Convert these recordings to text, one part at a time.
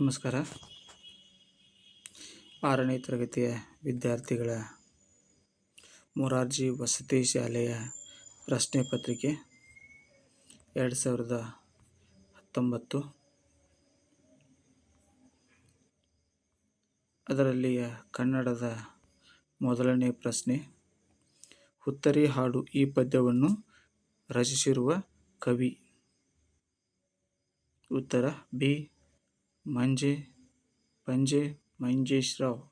ನಮಸ್ಕಾರ. ಆರನೇ ತರಗತಿಯ ವಿದ್ಯಾರ್ಥಿಗಳ ಮೊರಾರ್ಜಿ ವಸತಿ ಶಾಲೆಯ ಪ್ರಶ್ನೆ ಪತ್ರಿಕೆ ಎರಡು ಸಾವಿರದ ಹತ್ತೊಂಬತ್ತು. ಅದರಲ್ಲಿಯ ಕನ್ನಡದ ಮೊದಲನೇ ಪ್ರಶ್ನೆ, ಹುತ್ತರಿ ಹಾಡು ಈ ಪದ್ಯವನ್ನು ರಚಿಸಿರುವ ಕವಿ. ಉತ್ತರ, ಬಿ. ಮಂಜೆ, ಪಂಜೆ, ಮಂಜೇಶ್ರಾವ್.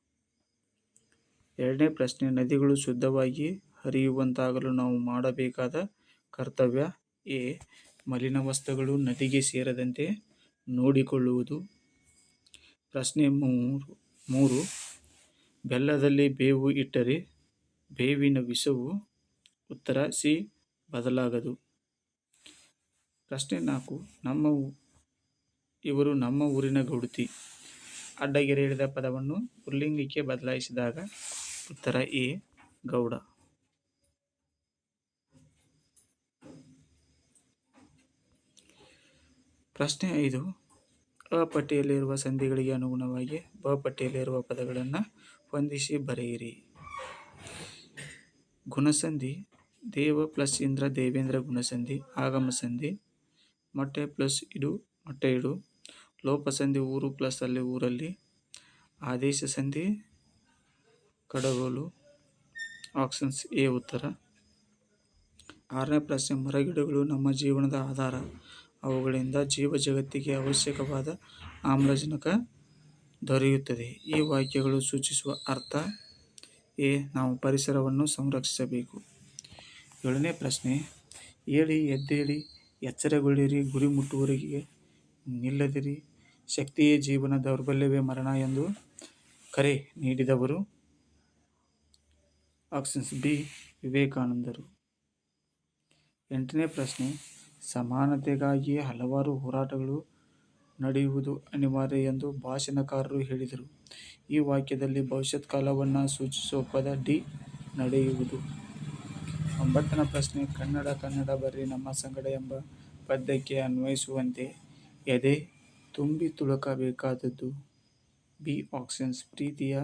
ಎರಡನೇ ಪ್ರಶ್ನೆ, ನದಿಗಳು ಶುದ್ಧವಾಗಿ ಹರಿಯುವಂತಾಗಲು ನಾವು ಮಾಡಬೇಕಾದ ಕರ್ತವ್ಯ ಎ ಮಲಿನ ವಸ್ತುಗಳು ನದಿಗೆ ಸೇರದಂತೆ ನೋಡಿಕೊಳ್ಳುವುದು. ಪ್ರಶ್ನೆ ಮೂರು ಮೂರು, ಬೆಲ್ಲದಲ್ಲಿ ಬೇವು ಇಟ್ಟರೆ ಬೇವಿನ ವಿಷವು ಉತ್ತರ ಸಿ ಬದಲಾಗದು. ಪ್ರಶ್ನೆ ನಾಲ್ಕು, ನಮ್ಮ ಇವರು ನಮ್ಮ ಊರಿನ ಗೌಡತಿ. ಅಡ್ಡಗೆರೆ ಹಿಡಿದ ಪದವನ್ನು ಪುಲ್ಲಿಂಗಕ್ಕೆ ಬದಲಾಯಿಸಿದಾಗ ಉತ್ತರ ಎ. ಗೌಡ. ಪ್ರಶ್ನೆ ಐದು. ಅ ಪಟ್ಟಿಯಲ್ಲಿರುವ ಸಂಧಿಗಳಿಗೆ ಅನುಗುಣವಾಗಿ ಬ ಪಟ್ಟಿಯಲ್ಲಿರುವ ಪದಗಳನ್ನು ಹೊಂದಿಸಿ ಬರೆಯಿರಿ. ಗುಣಸಂಧಿ, ದೇವ ಪ್ಲಸ್ ಇಂದ್ರ, ದೇವೇಂದ್ರ ಗುಣಸಂಧಿ, ಆಗಮ ಸಂಧಿ, ಮೊಟ್ಟೆ ಪ್ಲಸ್ ಇಡು, ಮೊಟ್ಟೆ ಇಡು. ಲೋಪ ಸಂಧಿ ಊರು ಪ್ಲಸ್ ಅಲ್ಲಿ ಊರಲ್ಲಿ ಆದೇಶ ಸಂಧಿ ಕಡಗೋಲು ಆಪ್ಷನ್ಸ್ ಎ ಉತ್ತರ. ಆರನೇ ಪ್ರಶ್ನೆ, ಮರಗಿಡಗಳು ನಮ್ಮ ಜೀವನದ ಆಧಾರ. ಅವುಗಳಿಂದ ಜೀವ ಜಗತ್ತಿಗೆ ಅವಶ್ಯಕವಾದ ಆಮ್ಲಜನಕ ದೊರೆಯುತ್ತದೆ. ಈ ವಾಕ್ಯಗಳು ಸೂಚಿಸುವ ಅರ್ಥ, ಎ, ನಾವು ಪರಿಸರವನ್ನು ಸಂರಕ್ಷಿಸಬೇಕು. ಏಳನೇ ಪ್ರಶ್ನೆ, ಏಳಿ ಎದ್ದೇಳಿ ಎಚ್ಚರಗೊಳ್ಳಿರಿ, ಗುರಿ ಮುಟ್ಟುವರಿಗೆ ನಿಲ್ಲದಿರಿ. ಶಕ್ತಿಯೇ ಜೀವನ ದೌರ್ಬಲ್ಯವೇ ಮರಣ ಎಂದು ಕರೆ ನೀಡಿದವರು ಆಪ್ಷನ್ಸ್ ಬಿ, ವಿವೇಕಾನಂದರು. ಎಂಟನೇ ಪ್ರಶ್ನೆ ಸಮಾನತೆಗಾಗಿ ಹಲವಾರು ಹೋರಾಟಗಳು ನಡೆಯುವುದು ಅನಿವಾರ್ಯ ಎಂದು ಭಾಷಣಕಾರರು ಹೇಳಿದರು. ಈ ವಾಕ್ಯದಲ್ಲಿ ಭವಿಷ್ಯತ್ ಕಾಲವನ್ನು ಸೂಚಿಸುವ ಪದ ಡಿ, ನಡೆಯುವುದು. ಒಂಬತ್ತನೇ ಪ್ರಶ್ನೆ, ಕನ್ನಡ ಕನ್ನಡ ಬರ್ರಿ ನಮ್ಮ ಸಂಗಡ ಎಂಬ ಪದ್ಯಕ್ಕೆ ಅನ್ವಯಿಸುವಂತೆ ಎದೆ ತುಂಬಿ ತುಳುಕಬೇಕಾದದ್ದು ಬಿ ಆಕ್ಸಿಜನ್ಸ್ ಪ್ರೀತಿಯ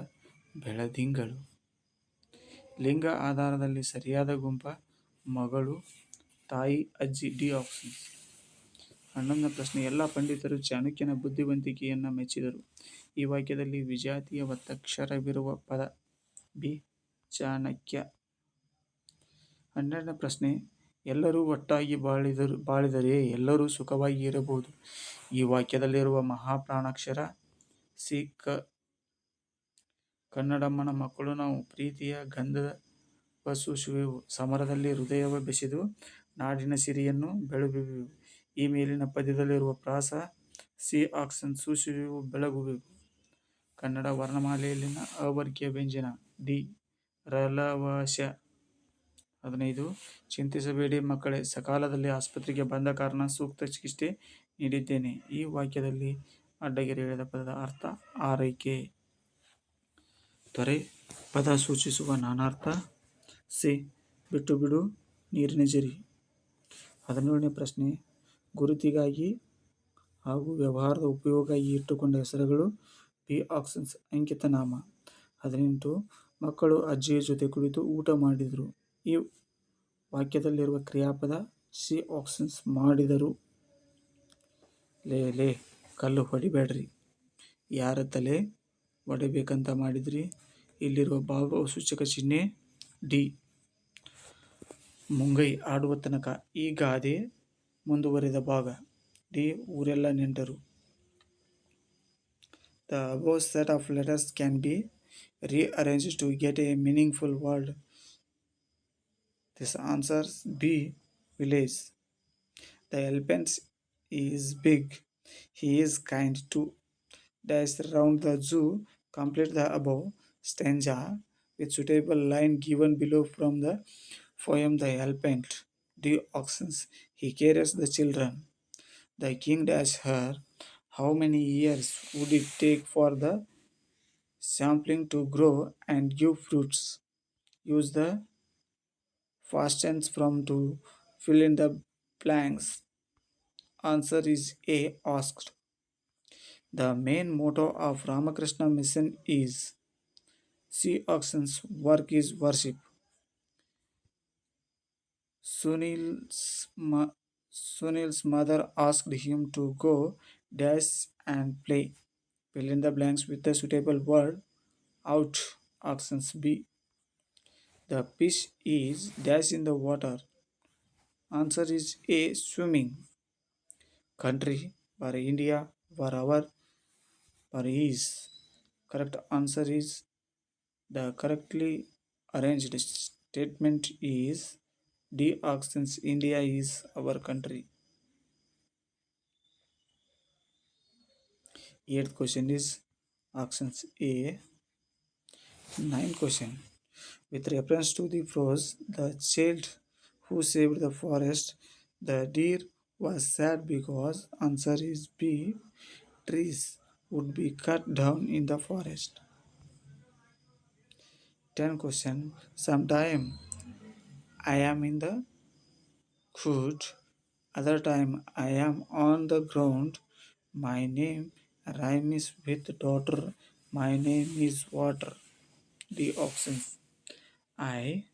ಬೆಳದಿಂಗಳು. ಲಿಂಗ ಆಧಾರದಲ್ಲಿ ಸರಿಯಾದ ಗುಂಪ ಮಗಳು, ತಾಯಿ, ಅಜ್ಜಿ, ಡಿ ಆಪ್ಷನ್ಸ್ ಹನ್ನೊಂದನೇ ಪ್ರಶ್ನೆ, ಎಲ್ಲ ಪಂಡಿತರು ಚಾಣಕ್ಯನ ಬುದ್ಧಿವಂತಿಕೆಯನ್ನು ಮೆಚ್ಚಿದರು. ಈ ವಾಕ್ಯದಲ್ಲಿ ವಿಜಾತಿಯ ಒತ್ತಕ್ಷರವಿರುವ ಪದ ಬಿ ಚಾಣಕ್ಯ. ಹನ್ನೆರಡನೇ ಪ್ರಶ್ನೆ ಎಲ್ಲರೂ ಒಟ್ಟಾಗಿ ಬಾಳಿದರು ಬಾಳಿದರೆ ಎಲ್ಲರೂ ಸುಖವಾಗಿ ಇರಬಹುದು. ಈ ವಾಕ್ಯದಲ್ಲಿರುವ ಮಹಾಪ್ರಾಣಾಕ್ಷರ, ಸಿ ಕ, ಕನ್ನಡಮ್ಮನ ಮಕ್ಕಳು ನಾವು ಪ್ರೀತಿಯ ಗಂಧದ ಸೂಸುವೆವು ಸಮರದಲ್ಲಿ ಹೃದಯವ ಬೆಸೆದು ನಾಡಿನ ಸಿರಿಯನ್ನು ಬೆಳಗುವೆವು. ಈ ಮೇಲಿನ ಪದ್ಯದಲ್ಲಿರುವ ಪ್ರಾಸ, ಸಿ ಆಕ್ಸನ್ ಸೂಸುವೆವು ಬೆಳಗುವೆವು. ಕನ್ನಡ ವರ್ಣಮಾಲೆಯಲ್ಲಿನ ಅವರ್ಗೀಯ ವ್ಯಂಜನ, ಡಿ, ರಲವಶ ಹದಿನೈದು. ಚಿಂತಿಸಬೇಡಿ ಮಕ್ಕಳೇ, ಸಕಾಲದಲ್ಲಿ ಆಸ್ಪತ್ರೆಗೆ ಬಂದ ಕಾರಣ ಸೂಕ್ತ ಚಿಕಿತ್ಸೆ ನೀಡಿದ್ದೇನೆ. ಈ ವಾಕ್ಯದಲ್ಲಿ ಅಡ್ಡಗೆರೆ ಹೇಳಿದ ಪದದ ಅರ್ಥ ಆರೈಕೆ. ತೊರೆ ಪದ ಸೂಚಿಸುವ ನಾನಾರ್ಥ ಸಿ. ಬಿಟ್ಟು ಬಿಡು, ನೀರಿನ ಜರಿ. ಹದಿನೇಳನೇ ಪ್ರಶ್ನೆ. ಗುರುತಿಗಾಗಿ ಹಾಗೂ ವ್ಯವಹಾರದ ಉಪಯೋಗ ಇಟ್ಟುಕೊಂಡ ಹೆಸರುಗಳು ಬಿ ಆಪ್ಷನ್ಸ್ ಅಂಕಿತ ನಾಮ ಹದಿನೆಂಟು. ಮಕ್ಕಳು ಅಜ್ಜಿಯ ಜೊತೆ ಕುಳಿತು ಊಟ ಮಾಡಿದರು. ಈ ವಾಕ್ಯದಲ್ಲಿರುವ ಕ್ರಿಯಾಪದ ಸಿ ಆಕ್ಷನ್ಸ್ ಮಾಡಿದರು ಲೇ ಲೇ, ಕಲ್ಲು ಹೊಡಿಬೇಡ್ರಿ. ಯಾರ ತಲೆ ಹೊಡಿಬೇಕಂತ ಮಾಡಿದ್ರಿ? ಇಲ್ಲಿರುವ ಭಾವ ಸೂಚಕ ಚಿಹ್ನೆ ಡಿ. ಮುಂಗೈ ಆಡುವ ತನಕ ಈ ಗಾದೆ ಮುಂದುವರೆದ ಭಾಗ ಡಿ. ಊರೆಲ್ಲ ನೆಂಟರು. The above set of letters can be rearranged to get a meaningful word. This answers B. Village. The elephant is big. He is kind too. Dash around the zoo. Complete the above stanza with suitable line given below from the poem The Elephant. D. Auctions. He carries the children. The king dash her. How many years would it take for the sapling to grow and give fruits. Use the past tense from to fill in the blanks. Answer is A asked. The main motto of Ramakrishna Mission is See Oxen's work is worship. Sunil's, ma- Sunil's mother asked him to go dash and play. Fill in the blanks with the suitable word. Out. Options B. The fish is dash in the water. Answer is A. Swimming. Country for India for our for is. Correct answer is the correctly arranged statement is D. Options India is our country. Eighth question is options A. Ninth question. With reference to the prose, the child who saved the forest, the deer was sad because answer is B. Trees would be cut down in the forest. 10 question. Sometime I am in the hood, other time I am on the ground. My name rhymes with daughter. My name is water. The options. I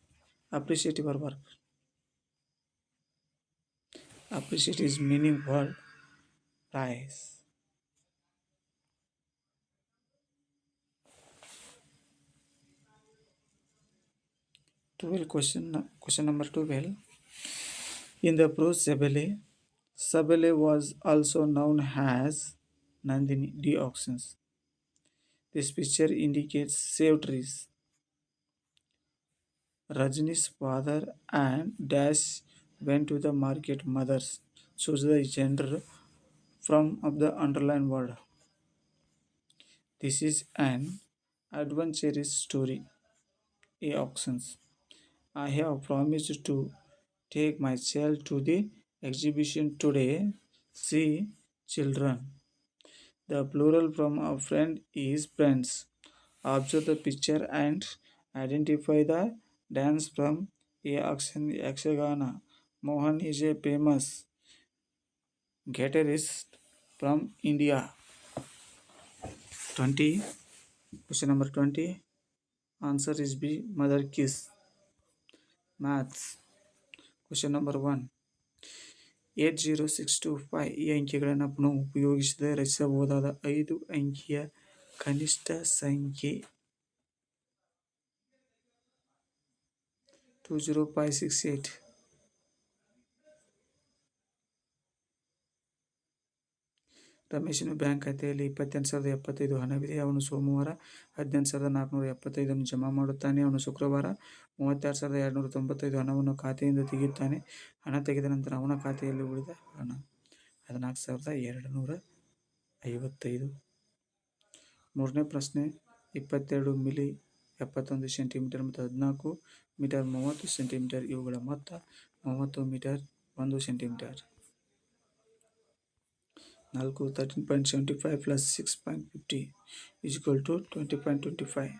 appreciate your work. Appreciate is meaning word price. Twelve question question number twelve. In the prose Sabele, Sabele was also known as Nandini D options. This picture indicates save trees. Rajni's father and Dash went to the market. Mothers choose the gender from of the underlying word. This is an adventurous story. A options. I have promised to take my child to the exhibition today. See children. The plural from a friend is friends. Observe the picture and identify the dance from a action Yakshagana. Mohan is a famous guitarist from India. 20. Question number 20. Answer is B. Mother kiss. Maths. Question number one eight zero six two five ಈ ಅಂಕಿಗಳನ್ನು ಪುನಃ ಉಪಯೋಗಿಸದೆ ರಚಿಸಬಹುದಾದ ಐದು ಅಂಕಿಯ ಕನಿಷ್ಠ ಸಂಖ್ಯೆ two zero five six eight. ರಮೇಶನು ಬ್ಯಾಂಕ್ ಖಾತೆಯಲ್ಲಿ ಇಪ್ಪತ್ತೆಂಟು ಸಾವಿರದ ಎಪ್ಪತ್ತೈದು ಹಣವಿದೆ ಅವನು ಸೋಮವಾರ ಹದಿನೆಂಟು ಸಾವಿರದ ನಾಲ್ಕುನೂರ ಎಪ್ಪತ್ತೈದನ್ನು ಜಮಾ ಮಾಡುತ್ತಾನೆ. ಅವನು ಶುಕ್ರವಾರ ಮೂವತ್ತೆರಡು ಸಾವಿರದ ಎರಡುನೂರ ತೊಂಬತ್ತೈದು ಹಣವನ್ನು ಖಾತೆಯಿಂದ ತೆಗೆಯುತ್ತಾನೆ. ಹಣ ತೆಗೆದ ನಂತರ ಅವನ ಖಾತೆಯಲ್ಲಿ ಉಳಿದ ಹಣ ಹದಿನಾಲ್ಕು ಸಾವಿರದ ಎರಡು ನೂರ ಐವತ್ತೈದು. ಮೂರನೇ ಪ್ರಶ್ನೆ, ಇಪ್ಪತ್ತೆರಡು ಮಿಲಿ ಎಪ್ಪತ್ತೊಂದು ಸೆಂಟಿಮೀಟರ್ ಮತ್ತು ಹದಿನಾಲ್ಕು ಮೀಟರ್ ಮೂವತ್ತು ಸೆಂಟಿಮೀಟರ್ ಇವುಗಳ ಮೊತ್ತ ಮೂವತ್ತು ಮೀಟರ್ ಒಂದು ಸೆಂಟಿಮೀಟರ್ ನಾಲ್ಕು thirteen point seventy five plus six point fifty equal to twenty point twenty five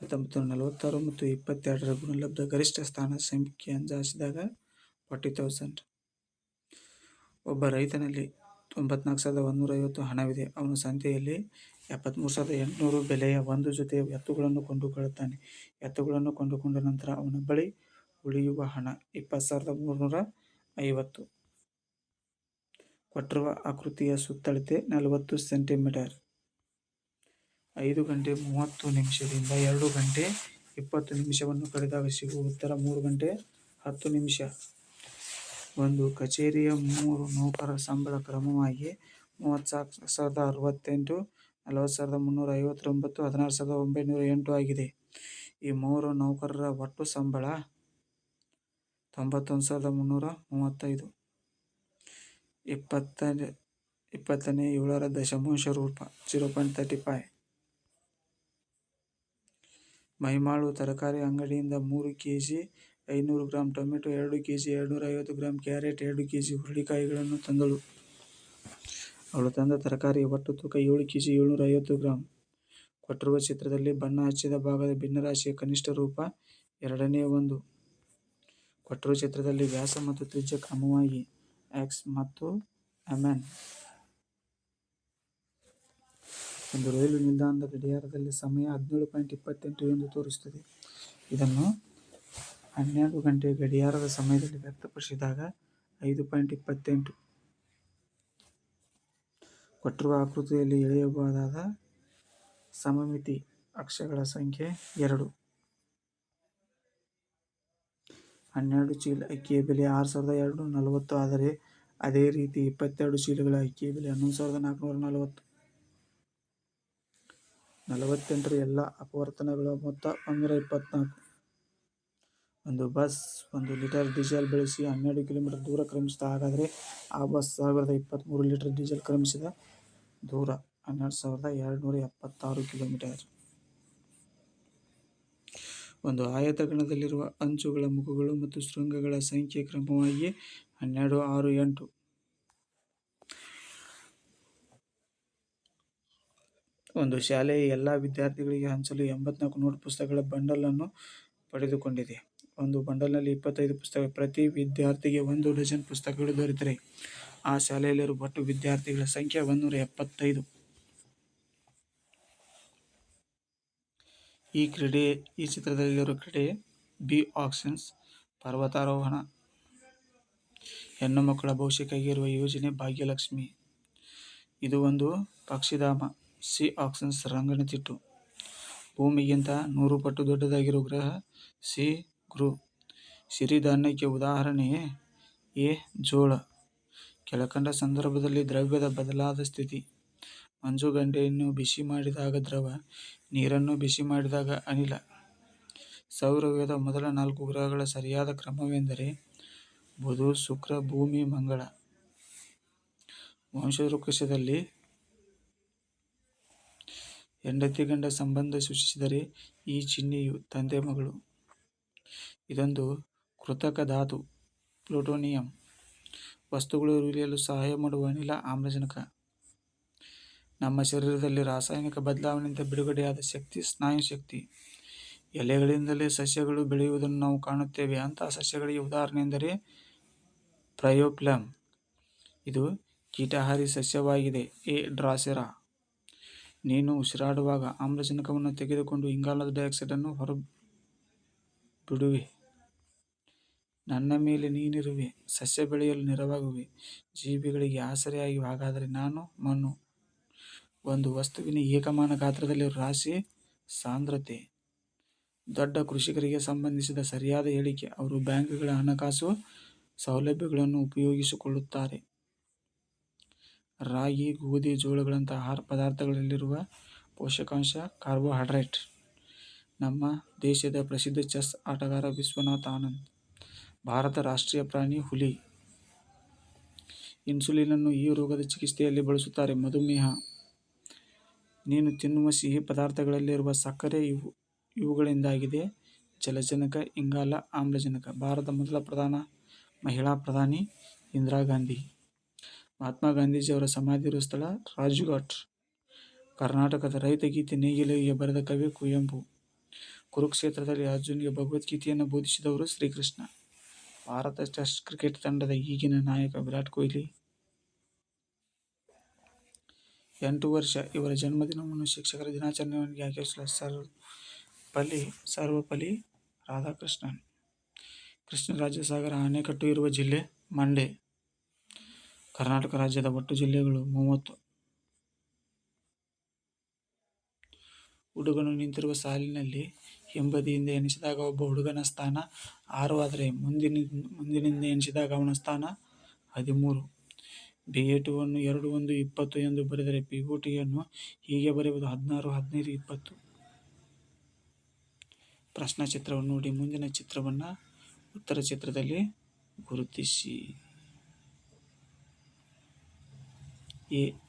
ಹತ್ತೊಂಬತ್ತು ನಲವತ್ತಾರು ಮತ್ತು ಇಪ್ಪತ್ತೆರಡರ ಗುಣಲಬ್ಧ ಗರಿಷ್ಠ ಸ್ಥಾನ ಸಂಖ್ಯೆ ಅಂದಾಜಿಸಿದಾಗ ಫಾರ್ಟಿ ತೌಸಂಡ್ ಒಬ್ಬ ರೈತನಲ್ಲಿ ತೊಂಬತ್ನಾಲ್ಕು ಸಾವಿರದ ಒಂದೂರ ಐವತ್ತು ಹಣವಿದೆ. ಅವನು ಸಂತೆಯಲ್ಲಿ ಎಪ್ಪತ್ತ್ಮೂರು ಸಾವಿರದ ಎಂಟುನೂರು ಬೆಲೆಯ ಒಂದು ಜೊತೆ ಎತ್ತುಗಳನ್ನು ಕೊಂಡುಕೊಳ್ಳುತ್ತಾನೆ. ಎತ್ತುಗಳನ್ನು ಕೊಂಡುಕೊಂಡ ನಂತರ ಅವನ ಬಳಿ ಉಳಿಯುವ ಹಣ ಇಪ್ಪತ್ತು ಸಾವಿರದ ಮೂರುನೂರ ಐವತ್ತು. ಕೊಟ್ಟಿರುವ ಆಕೃತಿಯ ಸುತ್ತಳತೆ ನಲವತ್ತು ಸೆಂಟಿಮೀಟರ್. ಐದು ಗಂಟೆ ಮೂವತ್ತು ನಿಮಿಷದಿಂದ ಎರಡು ಗಂಟೆ ಇಪ್ಪತ್ತು ನಿಮಿಷವನ್ನು ಕಳೆದಾಗ ಸಿಗುವ ಉತ್ತರ ಮೂರು ಗಂಟೆ ಹತ್ತು ನಿಮಿಷ. ಒಂದು ಕಚೇರಿಯ ಮೂರು ನೌಕರರ ಸಂಬಳ ಕ್ರಮವಾಗಿ ಮೂವತ್ತು ಸಾವಿರ ಸಾವಿರದ ಅರವತ್ತೆಂಟು ನಲವತ್ತು ಸಾವಿರದ ಮುನ್ನೂರ ಐವತ್ತೊಂಬತ್ತು, ಹದಿನಾರು, ಸಾವಿರದ ಒಂಬೈನೂರ ಎಂಟು ಆಗಿದೆ. ಈ ಮೂರು ನೌಕರರ ಒಟ್ಟು ಸಂಬಳ ತೊಂಬತ್ತೊಂದು, ಸಾವಿರದ ಮುನ್ನೂರ ಮೂವತ್ತೈದು. ಇಪ್ಪತ್ತನೇ ಇಪ್ಪತ್ತನೇ ಏಳರ ದಶಮಾಂಶ ರೂಪ, ಜೀರೋ ಪಾಯಿಂಟ್ ತರ್ಟಿ ಫೈವ್. ಮೈಮಾಳು ತರಕಾರಿ ಅಂಗಡಿಯಿಂದ ಮೂರು ಕೆ ಜಿ ಐನೂರು ಗ್ರಾಂ ಟೊಮೆಟೊ, ಎರಡು ಕೆ ಜಿ ಎರಡುನೂರ ಐವತ್ತು ಗ್ರಾಂ ಕ್ಯಾರೆಟ್, ಎರಡು ಕೆ ಜಿ ಹುರುಳಿಕಾಯಿಗಳನ್ನು ತಂದಳು. ಅವಳು ತಂದ ತರಕಾರಿ ಒಟ್ಟು ತೂಕ ಏಳು ಕೆ ಜಿ ಏಳ್ನೂರ ಐವತ್ತು ಗ್ರಾಂ. ಕೊಟ್ಟಿರುವ ಚಿತ್ರದಲ್ಲಿ ಬಣ್ಣ ಹಚ್ಚಿದ ಭಾಗದ ಭಿನ್ನರಾಶಿಯ ಕನಿಷ್ಠ ರೂಪ ಎರಡನೇ ಒಂದು. ಕೊಟ್ಟಿರುವ ಚಿತ್ರದಲ್ಲಿ ವ್ಯಾಸ ಮತ್ತು ತ್ರಿಜ್ಯ ಕ್ರಮವಾಗಿ ಎಕ್ಸ್ ಮತ್ತು ಎಮ್ಎನ್ ಒಂದು ರೈಲು ನಿಲ್ದಾಣದ ಗಡಿಯಾರದಲ್ಲಿ ಸಮಯ ಹದಿನೇಳು ಪಾಯಿಂಟ್ ಇಪ್ಪತ್ತೆಂಟು ಎಂದು ತೋರಿಸುತ್ತದೆ. ಇದನ್ನು ಹನ್ನೆರಡು ಗಂಟೆ ಗಡಿಯಾರದ ಸಮಯದಲ್ಲಿ ವ್ಯಕ್ತಪಡಿಸಿದಾಗ ಐದು ಪಾಯಿಂಟ್ ಇಪ್ಪತ್ತೆಂಟು. ಕೊಟ್ಟಿರುವ ಆಕೃತಿಯಲ್ಲಿ ಎಳೆಯಬಹುದಾದ ಸಮಮಿತಿ ಅಕ್ಷಗಳ ಸಂಖ್ಯೆ ಎರಡು. ಹನ್ನೆರಡು ಚೀಲ ಅಕ್ಕಿಯ ಬೆಲೆ ಆರು ಸಾವಿರದ ಎರಡು ನಲವತ್ತು, ಆದರೆ ಅದೇ ರೀತಿ ಇಪ್ಪತ್ತೆರಡು ಚೀಲಗಳ ಅಕ್ಕಿಯ ಬೆಲೆ ಹನ್ನೊಂದು ಸಾವಿರದ ನಾಲ್ಕುನೂರ ನಲವತ್ತು. ನಲವತ್ತೆಂಟರ ಎಲ್ಲ ಅಪವರ್ತನಗಳ ಮೊತ್ತ ಒಂದೂರ ಇಪ್ಪತ್ನಾಲ್ಕು. ಒಂದು ಬಸ್ ಒಂದು ಲೀಟರ್ ಡೀಸೆಲ್ ಬಳಸಿ ಹನ್ನೆರಡು ಕಿಲೋಮೀಟರ್ ದೂರ ಕ್ರಮಿಸಿತು. ಹಾಗಾದರೆ ಆ ಬಸ್ ಸಾವಿರದ ಇಪ್ಪತ್ತ್ಮೂರು ಲೀಟರ್ ಡೀಸೆಲ್ ಕ್ರಮಿಸಿದ ದೂರ ಹನ್ನೆರಡು ಸಾವಿರದ ಎರಡುನೂರ ಎಪ್ಪತ್ತಾರು ಕಿಲೋಮೀಟರ್. ಒಂದು ಆಯತಗಣದಲ್ಲಿರುವ ಅಂಚುಗಳ ಮುಖಗಳು ಮತ್ತು ಶೃಂಗಗಳ ಸಂಖ್ಯೆ ಕ್ರಮವಾಗಿ ಹನ್ನೆರಡು, ಆರು, ಎಂಟು. ಒಂದು ಶಾಲೆಯ ಎಲ್ಲ ವಿದ್ಯಾರ್ಥಿಗಳಿಗೆ ಹಂಚಲು ಎಂಬತ್ನಾಲ್ಕು ನೋಟ್ ಪುಸ್ತಕಗಳ ಬಂಡಲನ್ನು ಪಡೆದುಕೊಂಡಿದೆ. ಒಂದು ಬಂಡಲ್ನಲ್ಲಿ ಇಪ್ಪತ್ತೈದು ಪುಸ್ತಕ, ಪ್ರತಿ ವಿದ್ಯಾರ್ಥಿಗೆ ಒಂದು ಡಜನ್ ಪುಸ್ತಕಗಳು ದೊರೆತರೆ ಆ ಶಾಲೆಯಲ್ಲಿರುವ ಒಟ್ಟು ವಿದ್ಯಾರ್ಥಿಗಳ ಸಂಖ್ಯೆ ಒಂದೂರ ಎಪ್ಪತ್ತೈದು. ಈ ಕ್ರೀಡೆ, ಈ ಚಿತ್ರದಲ್ಲಿರುವ ಕ್ರೀಡೆ ಬಿ. ಆಕ್ಷನ್ಸ್ ಪರ್ವತಾರೋಹಣ. ಹೆಣ್ಣುಮಕ್ಕಳ ಭವಿಷ್ಯಕ್ಕಾಗಿ ಇರುವ ಯೋಜನೆ ಭಾಗ್ಯಲಕ್ಷ್ಮಿ. ಇದು ಒಂದು ಪಕ್ಷಿಧಾಮ. ಸಿ. ಆಕ್ಸನ್ಸ್ ರಂಗನತಿಟ್ಟು. ಭೂಮಿಗಿಂತ ನೂರು ಪಟ್ಟು ದೊಡ್ಡದಾಗಿರುವ ಗ್ರಹ ಸಿ. ಗುರು. ಸಿರಿಧಾನ್ಯಕ್ಕೆ ಉದಾಹರಣೆ ಎ. ಜೋಳ. ಕೆಳಕಂಡ ಸಂದರ್ಭದಲ್ಲಿ ದ್ರವ್ಯದ ಬದಲಾದ ಸ್ಥಿತಿ. ಮಂಜುಗಡ್ಡೆಯನ್ನು ಬಿಸಿ ಮಾಡಿದಾಗ ದ್ರವ, ನೀರನ್ನು ಬಿಸಿ ಮಾಡಿದಾಗ ಅನಿಲ. ಸೌರವ್ಯದ ಮೊದಲ ನಾಲ್ಕು ಗ್ರಹಗಳ ಸರಿಯಾದ ಕ್ರಮವೆಂದರೆ ಬುಧ, ಶುಕ್ರ, ಭೂಮಿ, ಮಂಗಳ. ವಂಶವೃಕ್ಷದಲ್ಲಿ ಹೆಂಡತಿ-ಗಂಡ ಸಂಬಂಧ ಸೂಚಿಸಿದರೆ ಈ ಚಿಹ್ನೆಯು ತಂದೆ-ಮಗಳು. ಇದೊಂದು ಕೃತಕ ಧಾತು, ಪ್ಲೂಟೋನಿಯಂ. ವಸ್ತುಗಳು ಉರಿಯಲು ಸಹಾಯ ಮಾಡುವ ಅನಿಲ ಆಮ್ಲಜನಕ. ನಮ್ಮ ಶರೀರದಲ್ಲಿ ರಾಸಾಯನಿಕ ಬದಲಾವಣೆಯಿಂದ ಬಿಡುಗಡೆಯಾದ ಶಕ್ತಿ, ಸ್ನಾಯು ಶಕ್ತಿ ಎಲೆಗಳಿಂದಲೇ ಸಸ್ಯಗಳು ಬೆಳೆಯುವುದನ್ನು ನಾವು ಕಾಣುತ್ತೇವೆ. ಅಂತಹ ಸಸ್ಯಗಳಿಗೆ ಉದಾಹರಣೆಯೆಂದರೆ ಪ್ರಯೋಪ್ಲಮ್ ಇದು ಕೀಟಹಾರಿ ಸಸ್ಯವಾಗಿದೆ. ಎ. ಡ್ರಾಸೆರಾ. ನೀನು ಉಸಿರಾಡುವಾಗ ಆಮ್ಲಜನಕವನ್ನು ತೆಗೆದುಕೊಂಡು ಇಂಗಾಲದ ಡೈಆಕ್ಸೈಡನ್ನು ಹೊರಬಿಡುವೆ. ನನ್ನ ಮೇಲೆ ನೀನಿರುವೆ. ಸಸ್ಯ ಬೆಳೆಯಲು ನೆರವಾಗುವೆ. ಜೀವಿಗಳಿಗೆ ಆಸರೆಯಾಗಿ ಹಾಗಾದರೆ ನಾನು ಮಣ್ಣು. ಒಂದು ವಸ್ತುವಿನ ಏಕಮಾನ ಗಾತ್ರದಲ್ಲಿರುವ ರಾಶಿ ಸಾಂದ್ರತೆ. ದೊಡ್ಡ ಕೃಷಿಕರಿಗೆ ಸಂಬಂಧಿಸಿದ ಸರಿಯಾದ ಹೇಳಿಕೆ. ಅವರು ಬ್ಯಾಂಕ್ಗಳ ಹಣಕಾಸು ಸೌಲಭ್ಯಗಳನ್ನು ಉಪಯೋಗಿಸಿಕೊಳ್ಳುತ್ತಾರೆ. ರಾಗಿ, ಗೋಧಿ, ಜೋಳಗಳಂತಹ ಆಹಾರ ಪದಾರ್ಥಗಳಲ್ಲಿರುವ ಪೋಷಕಾಂಶ ಕಾರ್ಬೋಹೈಡ್ರೇಟ್. ನಮ್ಮ ದೇಶದ ಪ್ರಸಿದ್ಧ ಚೆಸ್ ಆಟಗಾರ ವಿಶ್ವನಾಥ್ ಆನಂದ್. ಭಾರತ ರಾಷ್ಟ್ರೀಯ ಪ್ರಾಣಿ ಹುಲಿ. ಇನ್ಸುಲಿನ್ ಅನ್ನು ಈ ರೋಗದ ಚಿಕಿತ್ಸೆಯಲ್ಲಿ ಬಳಸುತ್ತಾರೆ. ಮಧುಮೇಹ. ನೀನು ತಿನ್ನುವ ಸಿಹಿ ಪದಾರ್ಥಗಳಲ್ಲಿರುವ ಸಕ್ಕರೆ ಇವು ಇವುಗಳಿಂದಾಗಿದೆ. ಜಲಜನಕ, ಇಂಗಾಲ, ಆಮ್ಲಜನಕ. ಭಾರತದ ಮೊದಲ ಪ್ರಧಾನ ಮಹಿಳಾ ಪ್ರಧಾನಿ ಇಂದಿರಾ ಗಾಂಧಿ. ಮಹಾತ್ಮ ಗಾಂಧೀಜಿಯವರ ಸಮಾಧಿ ಇರುವ ಸ್ಥಳ ರಾಜ್ಘಾಟ್. ಕರ್ನಾಟಕದ ರೈತ ಗೀತೆ ನೇಗಿಲಿಗೆ ಬರೆದ ಕವಿ ಕುವೆಂಪು. ಕುರುಕ್ಷೇತ್ರದಲ್ಲಿ ಅರ್ಜುನ್ಗೆ ಭಗವದ್ಗೀತೆಯನ್ನು ಬೋಧಿಸಿದವರು ಶ್ರೀಕೃಷ್ಣ. ಭಾರತ ಟೆಸ್ಟ್ ಕ್ರಿಕೆಟ್ ತಂಡದ ಈಗಿನ ನಾಯಕ ವಿರಾಟ್ ಕೊಹ್ಲಿ. ಎಂಟು ವರ್ಷ. ಇವರ ಜನ್ಮದಿನವನ್ನು ಶಿಕ್ಷಕರ ದಿನಾಚರಣೆಯನ್ನಾಗಿ ಆಚರಿಸಲಾಗುತ್ತದೆ. ಸರ್ವಪಲ್ಲಿ ರಾಧಾಕೃಷ್ಣನ್. ಕೃಷ್ಣರಾಜಸಾಗರ ಅಣೆಕಟ್ಟು ಇರುವ ಜಿಲ್ಲೆ ಮಂಡೆ ಕರ್ನಾಟಕ ರಾಜ್ಯದ ಒಟ್ಟು ಜಿಲ್ಲೆಗಳು ಮೂವತ್ತು. ಹುಡುಗನು ನಿಂತಿರುವ ಸಾಲಿನಲ್ಲಿ ಹಿಂಬದಿಯಿಂದ ಎಣಿಸಿದಾಗ ಒಬ್ಬ ಹುಡುಗನ ಸ್ಥಾನ ಆರು ಆದರೆ ಮುಂದಿನ ಮುಂದಿನಿಂದ ಎಣಿಸಿದಾಗ ಅವನ ಸ್ಥಾನ ಹದಿಮೂರು. ಬಿಎಟಿಯನ್ನು ಎರಡು, ಒಂದು, ಇಪ್ಪತ್ತು ಎಂದು ಬರೆದರೆ ಪಿಒಟಿಯನ್ನು ಹೀಗೆ ಬರೆಯುವುದು ಹದಿನಾರು, ಹದಿನೈದು, ಇಪ್ಪತ್ತು. ಪ್ರಶ್ನಾಚಿತ್ರವನ್ನು ನೋಡಿ ಮುಂದಿನ ಚಿತ್ರವನ್ನು ಉತ್ತರ ಚಿತ್ರದಲ್ಲಿ ಗುರುತಿಸಿ. ಎ.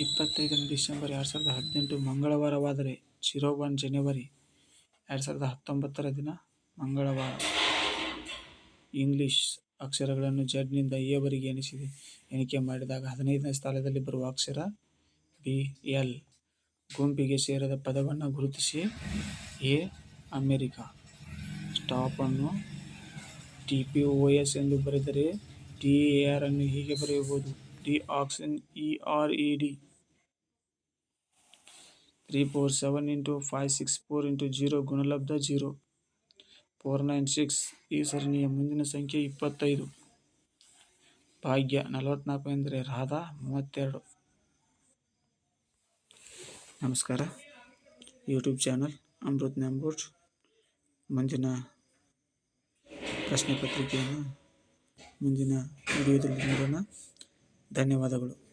ಇಪ್ಪತ್ತೈದನೇ ಡಿಸೆಂಬರ್ ಎರಡು ಸಾವಿರದ ಹದಿನೆಂಟು ಮಂಗಳವಾರವಾದರೆ ಜೀರೋ ಒನ್ ಜನವರಿ ಎರಡು ಸಾವಿರದ ಹತ್ತೊಂಬತ್ತರ ದಿನ ಮಂಗಳವಾರ. ಇಂಗ್ಲಿಷ್ ಅಕ್ಷರಗಳನ್ನು ಜಡ್ನಿಂದ ನಿಂದ ಎಣಿಸಿದೆ ಎಣಿಕೆ ಮಾಡಿದಾಗ ಹದಿನೈದನೇ ಸ್ಥಾನದಲ್ಲಿ ಬರುವ ಅಕ್ಷರ ಬಿ. ಎಲ್. ಗುಂಪಿಗೆ ಸೇರದ ಪದವನ್ನು ಗುರುತಿಸಿ. A. America. P O S ಎಂದು ಬರೆದರೆ ಟಿ ಎ ಆರ್ ಅನ್ನು ಹೀಗೆ ಬರೆಯಬಹುದು. D ಆಕ್ಸನ್, E R E D three four seven into five six four into zero ಗುಣಲಬ್ಧ zero. Four nine six, ಈ ಸರಣಿಯ ಮುಂದಿನ ಸಂಖ್ಯೆ ಇಪ್ಪತ್ತೈದು. ಭಾಗ್ಯ ನಲವತ್ನಾಲ್ಕು ಎಂದರೆ ರಾಧಾ, ಮೂವತ್ತೆರಡು. ನಮಸ್ಕಾರ. ಯೂಟ್ಯೂಬ್ ಚಾನಲ್ ಅಮೃತ್ ನಂಬೂರ್ ಮುಂದಿನ ಪ್ರಶ್ನೆ ಪತ್ರಿಕೆಯನ್ನು ಮುಂದಿನ ವಿಡಿಯೋದಲ್ಲಿ ನೋಡೋಣ. ಧನ್ಯವಾದಗಳು.